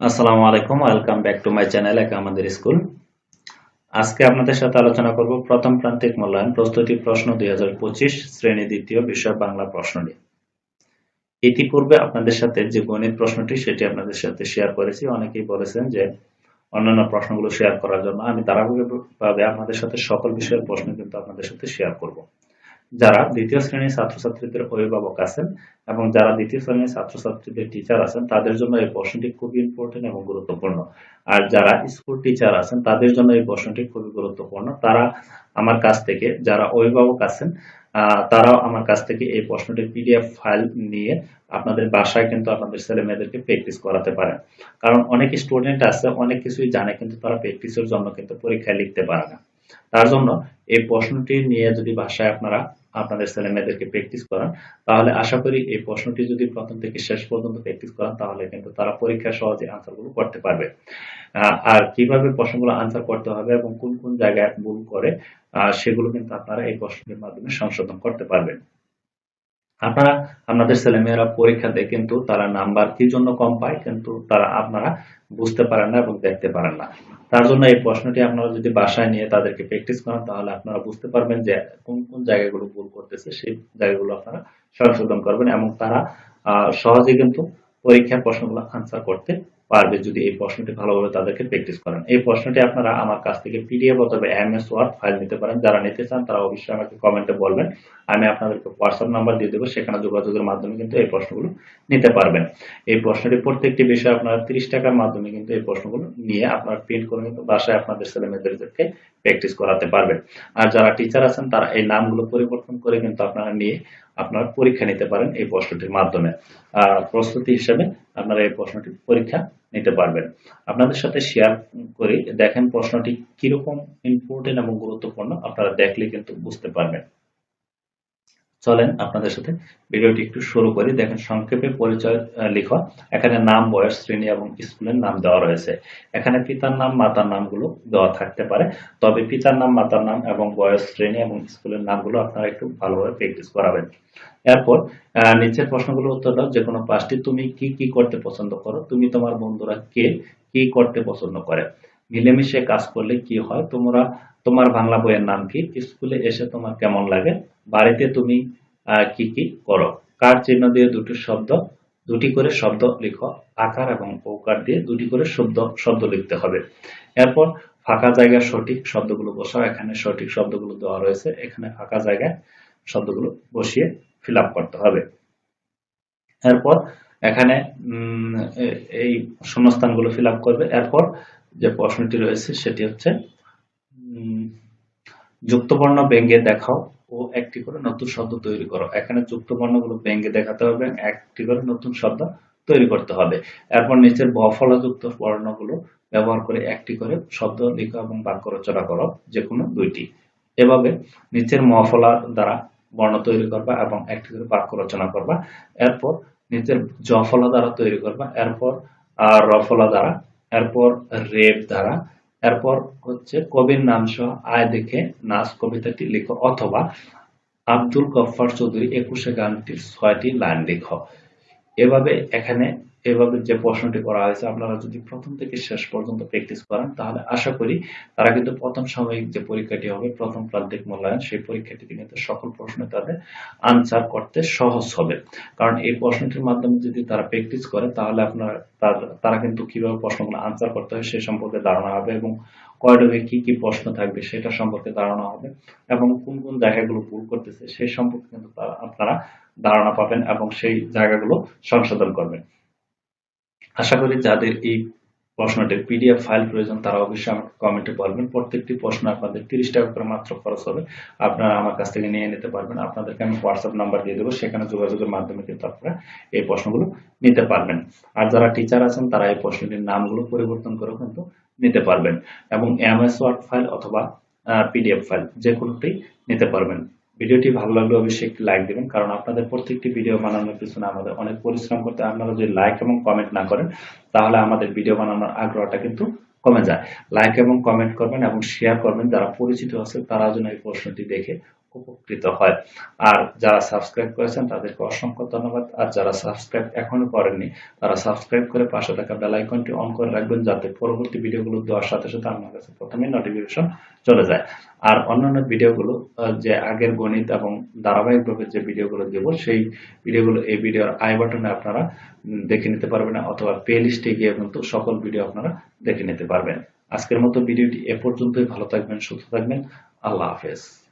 আসসালামু আলাইকুম, welcome back to my channel একা আমাদের স্কুল। আজকে আপনাদের সাথে আলোচনা করব প্রথম প্রান্তিক মূল্যায়ন, প্রস্তুতি প্রশ্ন দুই শ্রেণি দ্বিতীয় বিষয় বাংলা প্রশ্ন নিয়ে। ইতিপূর্বে আপনাদের সাথে যে গণিত প্রশ্নটি, সেটি আপনাদের সাথে শেয়ার করেছি। অনেকেই বলেছেন যে অন্যান্য প্রশ্নগুলো শেয়ার করার জন্য আমি ধারাবাহিকভাবে আপনাদের সাথে সকল বিষয়ের প্রশ্ন কিন্তু আপনাদের সাথে শেয়ার করব। যারা দ্বিতীয় শ্রেণির ছাত্রছাত্রীদের অভিভাবক আছেন এবং যারা দ্বিতীয় শ্রেণির ছাত্রছাত্রীদের টিচার আছেন, তাদের জন্য এই প্রশ্নটি খুবই ইম্পর্টেন্ট এবং গুরুত্বপূর্ণ। আর যারা স্কুল টিচার আছেন, তাদের জন্য এই প্রশ্নটি খুবই গুরুত্বপূর্ণ। তারা আমার কাছ থেকে, যারা অভিভাবক আছেন তারাও আমার কাছ থেকে এই প্রশ্নটির পিডিএফ ফাইল নিয়ে আপনাদের বাসায় কিন্তু আপনাদের ছেলে মেয়েদেরকে প্র্যাকটিস করাতে পারেন। কারণ অনেক স্টুডেন্ট আছে, অনেক কিছুই জানে, কিন্তু তারা প্র্যাকটিসের জন্য কিন্তু পরীক্ষায় লিখতে পারে না। তার জন্য এই প্রশ্নটি নিয়ে যদি বাসায় আপনারা আপনাদের ছেলে মেয়েদেরকে প্র্যাকটিস করান। তাহলে আশা করি এই প্রশ্নটি যদি প্রথম থেকে শেষ পর্যন্ত প্র্যাকটিস করান, তাহলে কিন্তু তারা পরীক্ষা সহজে আনসারগুলো করতে পারবে। আর কীভাবে প্রশ্নগুলো আনসার করতে হবে এবং কোন কোন জায়গায় ভুল করে সেগুলো কিন্তু আপনারা এই প্রশ্নের মাধ্যমে সংশোধন করতে পারবেন। আপনারা, আপনাদের ছেলেমেয়েরা পরীক্ষাতে কিন্তু তারা নাম্বার কি জন্য কম পায়, কিন্তু তারা, আপনারা বুঝতে পারেন না এবং দেখতে পারেন না। তার জন্য এই প্রশ্নটি আপনারা যদি বাসায় নিয়ে তাদেরকে প্র্যাকটিস করেন, তাহলে আপনারা বুঝতে পারবেন যে কোন কোন জায়গাগুলো ভুল করতেছে, সেই জায়গাগুলো আপনারা সংশোধন করবেন এবং তারা সহজে কিন্তু পরীক্ষার প্রশ্নগুলো আনসার করতে পারবে যদি এই প্রশ্নটি ভালোভাবে তাদেরকে প্র্যাকটিস করেন। এই প্রশ্নটি আপনারা আমার কাছ থেকে পিডিএফ অথবা এমএস ওয়ার্ড ফাইল নিতে পারেন। যারা নিতে চান, তারা অবশ্যই আমাকে কমেন্টে বলবেন। আমি আপনাদেরকে হোয়াটসঅ্যাপ নাম্বার দিয়ে দেবো। সেখানে যোগাযোগের মাধ্যমে কিন্তু এই প্রশ্নগুলো নিতে পারবেন। এই প্রশ্নটি প্রত্যেকটি বিষয়ে আপনারা তিরিশ টাকার মাধ্যমে কিন্তু এই প্রশ্নগুলো নিয়ে আপনারা প্রিন্ট করে কিন্তু বাসায় আপনাদের ছেলে মেয়েদেরকে প্র্যাকটিস করাতে পারবেন। আর যারা টিচার আছেন, তারা এই নামগুলো পরিবর্তন করে কিন্তু আপনারা নিয়ে আপনারা পরীক্ষা নিতে পারেন এই প্রশ্নটির মাধ্যমে। প্রস্তুতি হিসেবে আপনারা এই প্রশ্নটি পরীক্ষা নিতে পারবেন। আপনাদের সাথে শেয়ার করি দেখেন প্রশ্নটি কীরকম ইম্পর্টেন্ট এবং গুরুত্বপূর্ণ, আপনারা দেখলে কিন্তু বুঝতে পারবেন। চলেন আপনাদের সাথে। ভিডিওটি একটু শুরু করি। দেখেন, সংক্ষেপে পরিচয় লিখা। এখানে নাম, বয়স, শ্রেণি এবং স্কুলের নাম দেওয়া রয়েছে। এখানে পিতার নাম, মাতার নামগুলো দেওয়া থাকতে পারে। তবে পিতার নাম, মাতার নাম এবং বয়স, শ্রেণি এবং স্কুলের নামগুলো আপনারা একটু ভালোভাবে প্র্যাকটিস করাবেন। এরপর নিচের প্রশ্নগুলো উত্তর দাও। যে কোনো পাঁচটি, তুমি কি কি করতে পছন্দ করো? তুমি তোমার বন্ধুরা কে কি করতে পছন্দ করে? মিলেমিশে কাজ করলে কি হয়? তোমরা, তোমার বাংলা বইয়ের নাম কি? স্কুলে এসে তোমার কেমন লাগে? বাড়িতে তুমি কি কি করো? কার চিহ্ন দিয়ে দুটি শব্দ? দুটি করে শব্দ লিখো। আকার এবং ওকার দিয়ে দুটি করে শব্দ শব্দ লিখতে হবে। এরপর ফাঁকা জায়গায় সঠিক শব্দগুলো বসাও। এখানে সঠিক শব্দগুলো দেওয়া রয়েছে। এখানে ফাঁকা জায়গায় শব্দগুলো বসিয়ে ফিল করতে হবে। এরপর এখানে এই শূন্যস্থানগুলো ফিল আপ করবে। এরপর যে প্রশ্নটি রয়েছে, সেটি হচ্ছে যুক্তবর্ণ ব্যঙ্গে দেখাও ও একটি করে নতুন শব্দ তৈরি করো। এখানে যুক্ত বর্ণগুলো ব্যঙ্গে দেখাতে হবে একটি করে নতুন শব্দ তৈরি করতে হবে। এরপর নিচের বফলাযুক্ত বর্ণগুলো ব্যবহার করে একটি করে শব্দ লিখো এবং বাক্য রচনা করো যে কোনো দুইটি। এভাবে নিচের মফলা দ্বারা বর্ণ তৈরি করবা এবং একটি করে বাক্য রচনা করবা। এরপর নিচের জফলা দ্বারা তৈরি করবা, এরপর রফলা দ্বারা, এরপর রেপ দ্বারা, এরপর হচ্ছে কবির নাম সহ আয় দেখে নাচ কবিতাটি লিখো অথবা আব্দুল গফফার চৌধুরী একুশে গানটির ছয়টি লাইন লিখো। এভাবে এখানে এভাবে যে প্রশ্নটি করা হয়েছে, আপনারা যদি প্রথম থেকে শেষ পর্যন্ত প্র্যাকটিস করেন, তাহলে আশা করি তারা কিন্তু প্রথম সাময়িক যে পরীক্ষাটি হবে, প্রথম প্রান্তিক মূল্যায়ন, সেই পরীক্ষাটিতে কিন্তু সকল প্রশ্ন তাদের আনসার করতে সহজ হবে। কারণ এই প্রশ্নটির মাধ্যমে যদি তারা প্র্যাকটিস করে, তাহলে আপনার, তার- কিন্তু কীভাবে প্রশ্নগুলো আনসার করতে হয়, সে সম্পর্কে ধারণা হবে এবং কয়ডবে কি কি প্রশ্ন থাকবে, সেটা সম্পর্কে ধারণা হবে এবং কোন কোন জায়গাগুলো ভুল করতেছে, সেই সম্পর্কে কিন্তু আপনারা ধারণা পাবেন এবং সেই জায়গাগুলো সংশোধন করবেন। আশা করি যাদের এই প্রশ্নটির পিডিএফ ফাইল প্রয়োজন, তারা অবশ্যই আমাকে কমেন্টে বলবেন। প্রত্যেকটি প্রশ্ন আপনাদের তিরিশ টাকা করে মাত্র খরচ হবে। আপনারা আমার কাছ থেকে নিয়ে নিতে পারবেন। আপনাদেরকে আমি হোয়াটসঅ্যাপ নাম্বার দিয়ে দেবো। সেখানে যোগাযোগের মাধ্যমে কিন্তু আপনারা এই প্রশ্নগুলো নিতে পারবেন। আর যারা টিচার আছেন, তারা এই প্রশ্নটির নামগুলো পরিবর্তন করেও কিন্তু নিতে পারবেন। এবং এমএস ওয়ার্ড ফাইল অথবা পিডিএফ ফাইল যে কোনোটি নিতে পারবেন। ভিডিওটি ভালো লাগলে অবশ্যই একটি লাইক দিবেন, কারণ আপনাদের প্রত্যেকটি ভিডিও বানানোর পিছনে আমাদের অনেক পরিশ্রম করতে। আপনারা যদি লাইক এবং কমেন্ট না করেন, তাহলে আমাদের ভিডিও বানানোর আগ্রহটা কিন্তু কমে যায় লাইক এবং কমেন্ট করবেন এবং শেয়ার করবেন, যারা পরিচিত আছে, তারা যেন এই প্রশ্নটি দেখে উপকৃত হয়। আর যারা সাবস্ক্রাইব করেছেন, তাদেরকে অসংখ্য ধন্যবাদ। আর যারা সাবস্ক্রাইব এখনও করেননি, তারা সাবস্ক্রাইব করে পাশে থাকা বেল আইকনটি অন করে রাখবেন যাতে পরবর্তী ভিডিওগুলো দেওয়ার সাথে সাথে আপনার কাছে প্রথমে নোটিফিকেশন চলে যায়। আর অন্যান্য ভিডিওগুলো যে আগের গণিত এবং ধারাবাহিকভাবে যে ভিডিওগুলো দেব, সেই ভিডিওগুলো এই ভিডিওর আই বাটনে আপনারা দেখে নিতে পারবেন, অথবা প্লে লিস্টে গিয়ে কিন্তু সকল ভিডিও আপনারা দেখে নিতে পারবেন। আজকের মতো ভিডিওটি এ পর্যন্তই। ভালো থাকবেন, সুস্থ থাকবেন। আল্লাহ হাফেজ।